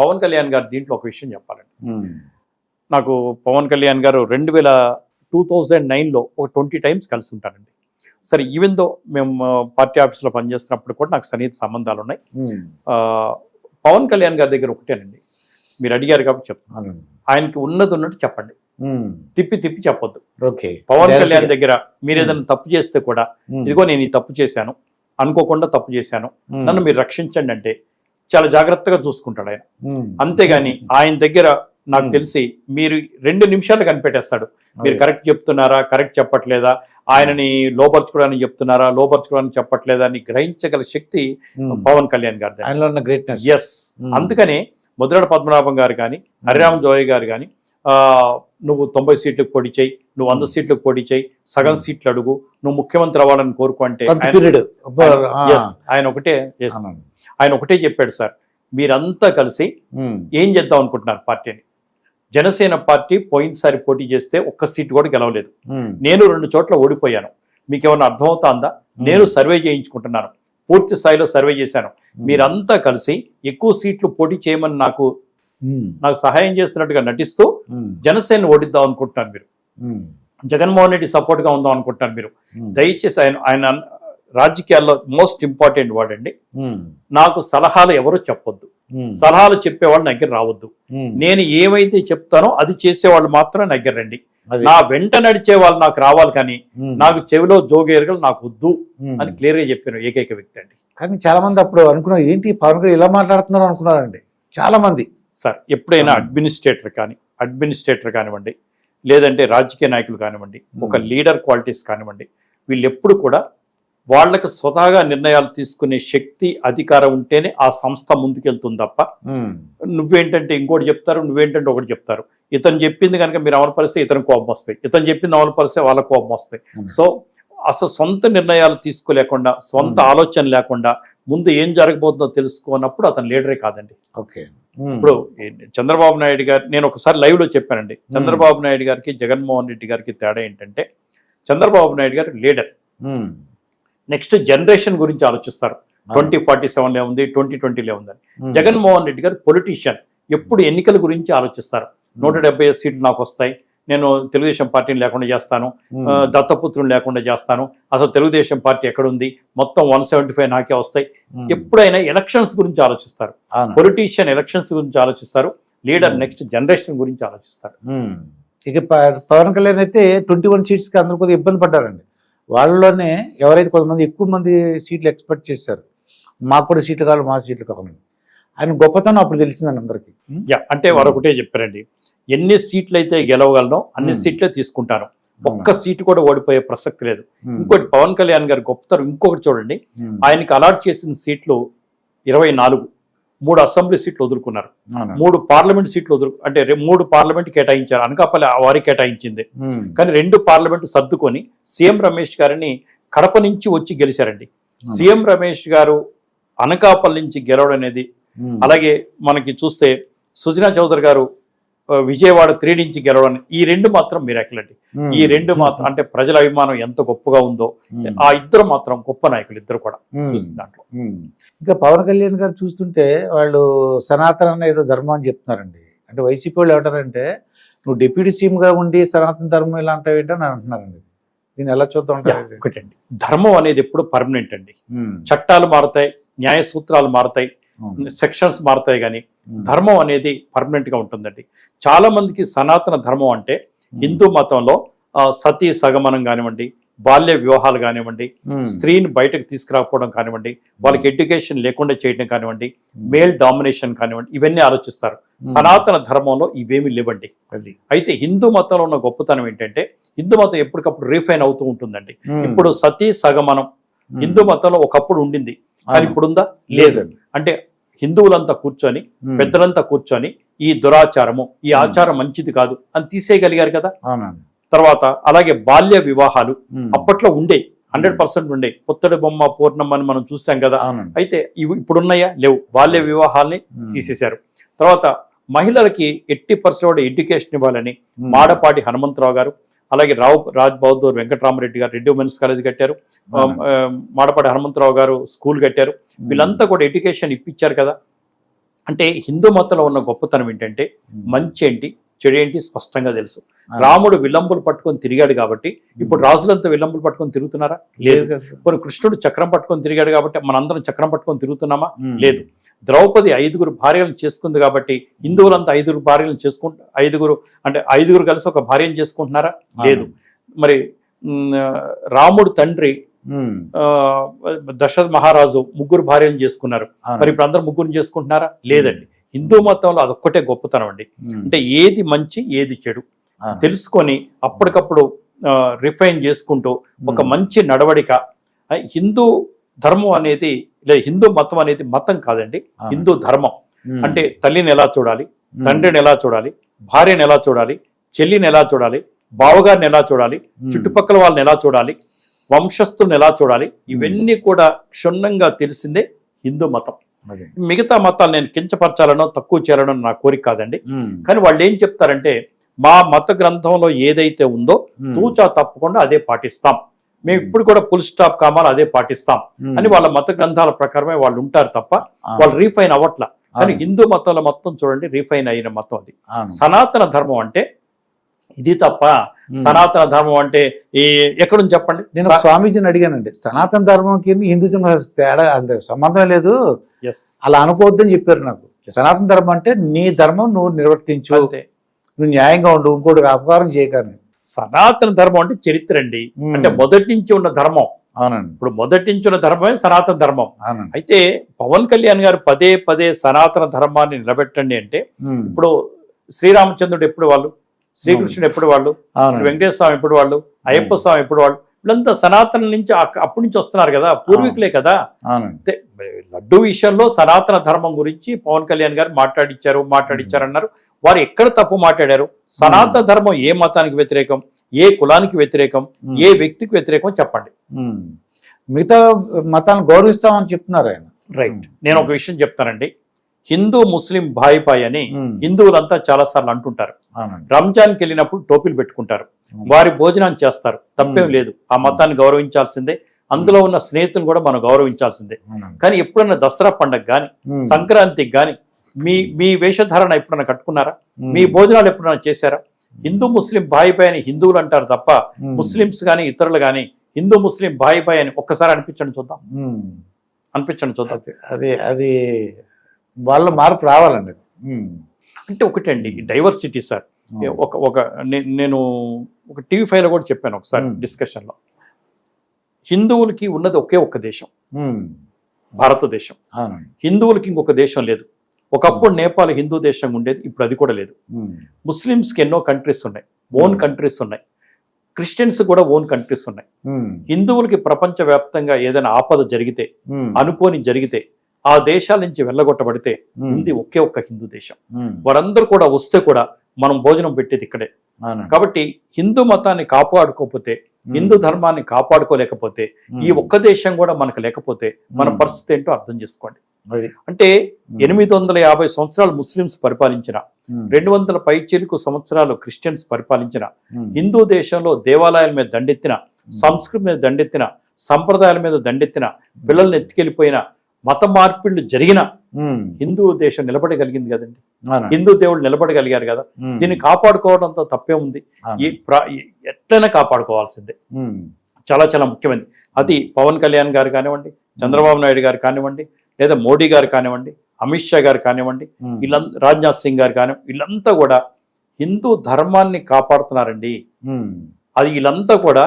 పవన్ కళ్యాణ్ గారు దీంట్లో ఒక విషయం చెప్పాలండి. నాకు పవన్ కళ్యాణ్ గారు రెండు వేల టూ థౌజండ్ నైన్లో ఒక ట్వంటీ టైమ్స్ కలిసి ఉంటానండి సరే ఈవెన్ దో మేము పార్టీ ఆఫీస్లో పనిచేస్తున్నప్పుడు కూడా నాకు సన్నిహిత సంబంధాలు ఉన్నాయి. పవన్ కళ్యాణ్ గారి దగ్గర ఒకటేనండి. మీరు అడిగారు కాబట్టి చెప్తాను ఆయనకి ఉన్నది ఉన్నట్టు చెప్పండి. తిప్పి తిప్పి చెప్పొద్దు. ఓకే. పవన్ కళ్యాణ్. దగ్గర మీరు ఏదైనా తప్పు చేస్తే కూడా ఇదిగో నేను ఈ తప్పు చేశాను అనుకోకుండా తప్పు చేశాను నన్ను మీరు రక్షించండి అంటే చాలా జాగ్రత్తగా చూసుకుంటాడు ఆయన. అంతేగాని ఆయన దగ్గర నాకు. తెలిసి మీరు రెండు నిమిషాలు కనిపెట్టేస్తాడు. మీరు. కరెక్ట్ చెప్తున్నారా? కరెక్ట్ చెప్పట్లేదా? ఆయనని లోపరుచుకోవడానికి చెప్తున్నారా? లోపరుచుకోవడానికి చెప్పట్లేదా అని గ్రహించగల శక్తి పవన్ కళ్యాణ్ గారి ఆయనలో ఉన్న గ్రేట్నెస్ ఎస్ అందుకనే ముద్రడ పద్మనాభం గారు కానీ హరిరామ్ జోయ్ గారు కానీ నువ్వు తొంభై సీట్లకు పోటీ చేయి నువ్వు వంద. సీట్లకు పోటీ చేయి సగం. సీట్లు అడుగు నువ్వు ముఖ్యమంత్రి అవ్వాలని కోరుకో అంటే ఆయన- ఒకటే ఆయన ఒకటే చెప్పాడు సార్ మీరంతా కలిసి ఏం చేద్దాం అనుకుంటున్నారు పార్టీని? జనసేన పార్టీ పోయినసారి పోటీ చేస్తే ఒక్క సీట్ కూడా గెలవలేదు. నేను రెండు చోట్ల ఓడిపోయాను. మీకు ఏమైనా అర్థమవుతుందా నేను సర్వే చేయించుకుంటున్నాను. పూర్తి స్థాయిలో సర్వే చేశాను. మీరంతా కలిసి ఎక్కువ సీట్లు పోటీ చేయమని నాకు నాకు సహాయం చేస్తున్నట్టుగా నటిస్తూ జనసేన ఓడిద్దాం అనుకుంటున్నారు మీరు. జగన్మోహన్ రెడ్డి సపోర్ట్గా ఉందాం అనుకుంటున్నారు మీరు. దయచేసి ఆయన ఆయన రాజకీయాల్లో మోస్ట్ ఇంపార్టెంట్ వర్డ్ అండి. నాకు సలహాలు ఎవరు చెప్పొద్దు. సలహాలు చెప్పేవాళ్ళు దగ్గర రావద్దు. నేను ఏమైతే చెప్తానో అది చేసేవాళ్ళు మాత్రం దగ్గర రండి. నా వెంట నడిచే వాళ్ళు నాకు రావాలి కానీ నాకు చెవిలో జోగేరుగలు నాకు వద్దు అని క్లియర్గా చెప్పాను ఏకైక వ్యక్తి అండి. కానీ చాలా మంది అప్పుడు అనుకున్నారు ఏంటి పవన్ ఇలా మాట్లాడుతున్నారు? అనుకున్నారండి. చాలా మంది సార్ ఎప్పుడైనా Hmm. అడ్మినిస్ట్రేటర్ కానీ అడ్మినిస్ట్రేటర్ కానివ్వండి లేదంటే రాజకీయ నాయకులు కానివ్వండి ఒక Hmm. లీడర్ క్వాలిటీస్ కానివ్వండి వీళ్ళు ఎప్పుడు కూడా వాళ్ళకి స్వతహాగా నిర్ణయాలు తీసుకునే శక్తి అధికారం ఉంటేనే ఆ సంస్థ ముందుకెళ్తుంది తప్ప నువ్వేంటంటే ఇంకోటి చెప్తారు నువ్వేంటంటే ఒకటి చెప్తారు. ఇతను చెప్పింది కనుక మీరు అమలుపరిస్తే ఇతను కోపం వస్తాయి. ఇతను చెప్పింది అమలుపరిస్తే వాళ్ళ కోపం వస్తాయి. సో అసలు సొంత నిర్ణయాలు తీసుకోలేకుండా సొంత. ఆలోచన లేకుండా ముందు ఏం జరగబోతుందో తెలుసుకున్నప్పుడు అతను లీడరే కాదండి. ఓకే. ఇప్పుడు చంద్రబాబు నాయుడు గారు నేను ఒకసారి లైవ్లో చెప్పానండి చంద్రబాబు నాయుడు గారికి జగన్మోహన్ రెడ్డి గారికి తేడా ఏంటంటే చంద్రబాబు నాయుడు గారు లీడర్. నెక్స్ట్ జనరేషన్ గురించి ఆలోచిస్తారు. ట్వంటీ ఫార్టీ సెవెన్లో ఉంది ట్వంటీ ట్వంటీలో ఉందని. జగన్మోహన్ రెడ్డి గారు పొలిటీషియన్. ఎప్పుడు ఎన్నికల గురించి ఆలోచిస్తారు. నూట డెబ్బై సీట్లు నాకు వస్తాయి. నేను తెలుగుదేశం పార్టీని లేకుండా చేస్తాను. దత్తపుత్రుని లేకుండా చేస్తాను. అసలు తెలుగుదేశం పార్టీ ఎక్కడుంది? మొత్తం వన్ సెవెంటీ ఫైవ్ నాకే వస్తాయి. ఎప్పుడైనా ఎలక్షన్స్ గురించి ఆలోచిస్తారు. పొలిటీషియన్ ఎలక్షన్స్ గురించి ఆలోచిస్తారు. లీడర్. నెక్స్ట్ జనరేషన్ గురించి ఆలోచిస్తారు. ఇక పవన్ కళ్యాణ్ అయితే ట్వంటీ వన్ సీట్స్కి అందరూ కొద్దిగా ఇబ్బంది పడ్డారండి. వాళ్ళలోనే ఎవరైతే కొంతమంది ఎక్కువ మంది సీట్లు ఎక్స్పెక్ట్ చేశారు మాకు కూడా సీట్లు కావాలి మా సీట్లు కావాలి. ఆయన గొప్పతనం అప్పుడు తెలిసిందండి అందరికీ. అంటే వారు ఒకటే చెప్పారండి. ఎన్ని సీట్లు అయితే గెలవగలనో అన్ని. సీట్లే తీసుకుంటాను ఒక్క సీటు కూడా ఓడిపోయే ప్రసక్తి లేదు. ఇంకోటి పవన్ కళ్యాణ్ గారు గొప్పతనం ఇంకొకటి చూడండి. ఆయనకి అలాట్ చేసిన సీట్లు ఇరవై నాలుగు. మూడు అసెంబ్లీ సీట్లు వదులుకున్నారు. మూడు పార్లమెంట్ సీట్లు వదులు అంటే మూడు పార్లమెంట్ కేటాయించారు. అనకాపల్లి వారి కేటాయించింది. కానీ రెండు పార్లమెంట్ సర్దుకొని సీఎం రమేష్ గారిని కడప నుంచి వచ్చి గెలిచారండి. సీఎం రమేష్ గారు అనకాపల్లి నుంచి గెలవడం అనేది అలాగే మనకి చూస్తే సుజనా చౌదరి గారు విజయవాడ త్రీ నుంచి గెలవడం ఈ రెండు మాత్రం మిరాకిల్ ఈ రెండు మాత్రం అంటే ప్రజల అభిమానం ఎంత గొప్పగా ఉందో ఆ ఇద్దరు మాత్రం గొప్ప నాయకులు ఇద్దరు కూడా చూసిన దాంట్లో. ఇంకా పవన్ కళ్యాణ్ గారు చూస్తుంటే వాళ్ళు సనాతన ఏదో ధర్మం అని చెప్తున్నారండి. అంటే వైసీపీ వాళ్ళు ఏమంటారంటే నువ్వు డిప్యూటీ సీఎం గా ఉండి సనాతన ధర్మం ఇలా అంటావు ఏంటని అంటున్నారండి. దీన్ని ఎలా చూద్దాం ఒకటండి. ధర్మం అనేది ఎప్పుడు పర్మనెంట్ అండి. చట్టాలు మారతాయి న్యాయ సూత్రాలు మారతాయి సెక్షన్స్ మారతాయి కానీ ధర్మం అనేది పర్మనెంట్గా ఉంటుందండి. చాలా మందికి సనాతన ధర్మం అంటే హిందూ మతంలో సతీ సగమనం కానివ్వండి బాల్య వివాహాలు కానివ్వండి స్త్రీని బయటకు తీసుకురాకపోవడం కానివ్వండి వాళ్ళకి ఎడ్యుకేషన్ లేకుండా చేయడం కానివ్వండి మేల్ డామినేషన్ కానివ్వండి ఇవన్నీ ఆలోచిస్తారు. సనాతన ధర్మంలో ఇవేమి లేవండి. అది. అయితే హిందూ మతంలో ఉన్న గొప్పతనం ఏంటంటే హిందూ మతం ఎప్పటికప్పుడు రీఫైన్ అవుతూ ఉంటుందండి. ఇప్పుడు సతీ సగమనం హిందూ మతంలో ఒకప్పుడు ఉండింది. కానీ ఇప్పుడుందా లేదు. లేదండి. అంటే హిందువులంతా కూర్చొని పెద్దలంతా కూర్చొని ఈ దురాచారము ఈ ఆచారం మంచిది కాదు అని తీసేయగలిగారు కదా? తర్వాత అలాగే బాల్య వివాహాలు. అప్పట్లో ఉండే హండ్రెడ్ పర్సెంట్ ఉండే. పుత్తడి బొమ్మ పూర్ణమ్మ అని మనం చూసాం కదా? అయితే ఇవి ఇప్పుడున్నాయా? లేవు. బాల్య వివాహాల్ని. తీసేశారు. తర్వాత మహిళలకి ఎట్టి పర్సెంట్ ఎడ్యుకేషన్ ఇవ్వాలని. మాడపాటి హనుమంతరావు గారు అలాగే రావు రాజ్ బహదూర్ వెంకటరామరెడ్డి గారు రెడ్డి ఉమెన్స్ కాలేజ్ కట్టారు. మాడపాటి హనుమంతరావు గారు స్కూల్ కట్టారు. వీళ్ళంతా కూడా ఎడ్యుకేషన్ ఇప్పించారు కదా. అంటే హిందూ మతంలో ఉన్న గొప్పతనం ఏంటంటే. మంచి ఏంటి చెడు ఏంటి స్పష్టంగా తెలుసు. రాముడు విల్లంబులు పట్టుకొని తిరిగాడు కాబట్టి ఇప్పుడు రాజులంతా విల్లంబులు పట్టుకొని తిరుగుతున్నారా? లేదు. ఇప్పుడు కృష్ణుడు చక్రం పట్టుకొని తిరిగాడు కాబట్టి మనందరం చక్రం పట్టుకొని తిరుగుతున్నామా. లేదు. ద్రౌపది ఐదుగురు భార్యలను చేసుకుంది కాబట్టి హిందువులంతా ఐదుగురు భార్యలను చేసుకుంటు ఐదుగురు అంటే ఐదుగురు కలిసి ఒక భార్యను చేసుకుంటున్నారా? లేదు. మరి రాముడు తండ్రి దశరథ మహారాజు ముగ్గురు భార్యలను చేసుకున్నారు. మరి ఇప్పుడు అందరు ముగ్గురు చేసుకుంటున్నారా? లేదండి. హిందూ మతంలో అదొక్కటే గొప్పతనం అండి. అంటే ఏది మంచి ఏది చెడు. తెలుసుకొని అప్పటికప్పుడు రిఫైన్ చేసుకుంటూ ఒక. మంచి నడవడిక హిందూ ధర్మం అనేది లేదా హిందూ మతం అనేది మతం కాదండి. హిందూ ధర్మం. అంటే తల్లిని ఎలా చూడాలి. తండ్రిని ఎలా చూడాలి భార్యను ఎలా చూడాలి చెల్లిని ఎలా చూడాలి బావగారిని ఎలా చూడాలి. చుట్టుపక్కల వాళ్ళని ఎలా చూడాలి వంశస్థులను ఎలా చూడాలి ఇవన్నీ కూడా క్షుణ్ణంగా తెలిసిందే హిందూ మతం. మిగతా మతాలు నేను కించపరచాలనో తక్కువ చేయాలనో నా కోరిక కాదండి. కానీ వాళ్ళు ఏం చెప్తారంటే మా మత గ్రంథంలో ఏదైతే ఉందో. తూచా తప్పకుండా అదే పాటిస్తాం మేము ఇప్పుడు కూడా ఫుల్ స్టాప్ కామాలు అదే పాటిస్తాం. అని వాళ్ళ మత గ్రంథాల ప్రకారమే వాళ్ళు ఉంటారు తప్ప. వాళ్ళు రీఫైన్ అవ్వట్ల కానీ. హిందూ మతంలో మొత్తం చూడండి రీఫైన్ అయిన మతం అది. సనాతన ధర్మం అంటే ఇది తప్ప. సనాతన ధర్మం అంటే ఈ ఎక్కడుంది చెప్పండి? నేను స్వామీజీని అడిగానండి. సనాతన ధర్మంకి హిందూజం తేడా అంత సంబంధం లేదు. అలా అనుకోవద్దని చెప్పారు నాకు. సనాతన ధర్మం అంటే నీ ధర్మం నువ్వు నిర్వర్తించు. నువ్వు న్యాయంగా ఉండు ఇంకోటి అపకారం చేయకని సనాతన ధర్మం అంటే చరిత్ర అండి. అంటే మొదటి నుంచి ఉన్న ధర్మం. అవునండి. ఇప్పుడు మొదటి నుంచి ఉన్న ధర్మమే సనాతన ధర్మం. అయితే పవన్ కళ్యాణ్ గారు పదే పదే సనాతన ధర్మాన్ని నిలబెట్టండి అంటే. ఇప్పుడు శ్రీరామచంద్రుడు ఎప్పుడు వాళ్ళు? శ్రీకృష్ణుడు ఎప్పుడు వాళ్ళు శ్రీ వెంకటేశ్వర స్వామి ఎప్పుడు వాళ్ళు అయ్యప్ప స్వామి ఎప్పుడు వాళ్ళు వీళ్ళంతా సనాతన నుంచి అప్పటి నుంచి వస్తున్నారు కదా పూర్వీకులే కదా. లడ్డు విషయంలో సనాతన ధర్మం గురించి పవన్ కళ్యాణ్ గారు మాట్లాడిచ్చారు మాట్లాడిచ్చారు అన్నారు వారు ఎక్కడ తప్పు మాట్లాడారు? సనాతన ధర్మం ఏ మతానికి వ్యతిరేకం? ఏ కులానికి వ్యతిరేకం. ఏ వ్యక్తికి వ్యతిరేకం చెప్పండి. మిగతా మతాలను గౌరవిస్తామని చెప్తున్నారు ఆయన. రైట్. నేను ఒక విషయం చెప్తానండి. హిందూ ముస్లిం భాయ్ భాయ్ అని. హిందువులంతా చాలా సార్లు అంటుంటారు. రంజాన్కి వెళ్ళినప్పుడు టోపీలు పెట్టుకుంటారు. వారి భోజనాన్ని చేస్తారు. తప్పేం. లేదు. ఆ మతాన్ని గౌరవించాల్సిందే. అందులో ఉన్న స్నేహితులు కూడా మనం గౌరవించాల్సిందే. కానీ ఎప్పుడన్నా దసరా పండగ కానీ. సంక్రాంతికి కానీ మీ మీ వేషధారణ ఎప్పుడన్నా కట్టుకున్నారా. మీ భోజనాలు ఎప్పుడన్నా చేశారా? హిందూ ముస్లిం భాయ్ భాయ్ అని హిందువులు అంటారు తప్ప. ముస్లిమ్స్ కానీ ఇతరులు కానీ హిందూ ముస్లిం భాయ్ భాయ్ అని ఒక్కసారి అనిపించండి చూద్దాం. అనిపించండి చూద్దాం. అది అది వాళ్ళ మార్పు రావాలండి. అంటే ఒకటండి డైవర్సిటీ సార్. ఒక ఒక నేను ఒక టీవీ ఫైవ్లో కూడా చెప్పాను ఒకసారి Hmm. డిస్కషన్లో హిందువులకి ఉన్నది ఒకే ఒక్క దేశం. భారతదేశం హిందువులకి ఇంకొక దేశం లేదు ఒకప్పుడు నేపాల్ హిందూ దేశం ఉండేది ఇప్పుడు అది కూడా లేదు. ముస్లిమ్స్కి ఎన్నో కంట్రీస్ ఉన్నాయి ఓన్. కంట్రీస్ ఉన్నాయి క్రిస్టియన్స్ కూడా ఓన్ కంట్రీస్ ఉన్నాయి. హిందువులకి ప్రపంచవ్యాప్తంగా ఏదైనా ఆపద జరిగితే. అనుకోని జరిగితే ఆ దేశాల నుంచి వెళ్ళగొట్టబడితే. ఉంది ఒకే ఒక్క హిందూ దేశం. వారందరూ కూడా వస్తే కూడా మనం భోజనం పెట్టేది ఇక్కడే కాబట్టి హిందూ మతాన్ని కాపాడుకోకపోతే. హిందూ ధర్మాన్ని కాపాడుకోలేకపోతే. ఈ ఒక్క దేశం కూడా మనకు లేకపోతే మన. పరిస్థితి ఏంటో అర్థం చేసుకోండి. అంటే. ఎనిమిది వందల యాభై సంవత్సరాలు ముస్లిమ్స్ పరిపాలించిన. రెండు వందల పైచీలకు సంవత్సరాలు క్రిస్టియన్స్ పరిపాలించిన. హిందూ దేశంలో దేవాలయాల మీద దండెత్తిన సంస్కృతి మీద దండెత్తిన సంప్రదాయాల మీద దండెత్తిన పిల్లల్ని ఎత్తుకెళ్ళిపోయిన మత మార్పిళ్ళు జరిగిన. హిందూ దేశం నిలబడగలిగింది కదండి. హిందూ దేవుడు నిలబడగలిగారు కదా. దీన్ని కాపాడుకోవడంతో తప్పే ఉంది. ఈ ఎట్లయినా కాపాడుకోవాల్సిందే. చాలా చాలా ముఖ్యమైనది అది పవన్ కళ్యాణ్ గారు కానివ్వండి చంద్రబాబు నాయుడు గారు కానివ్వండి లేదా మోడీ గారు కానివ్వండి అమిత్ షా గారు కానివ్వండి. వీళ్ళంతా రాజ్నాథ్ సింగ్ గారు కానివ్వండి వీళ్ళంతా కూడా హిందూ ధర్మాన్ని కాపాడుతున్నారండి. అది వీళ్ళంతా కూడా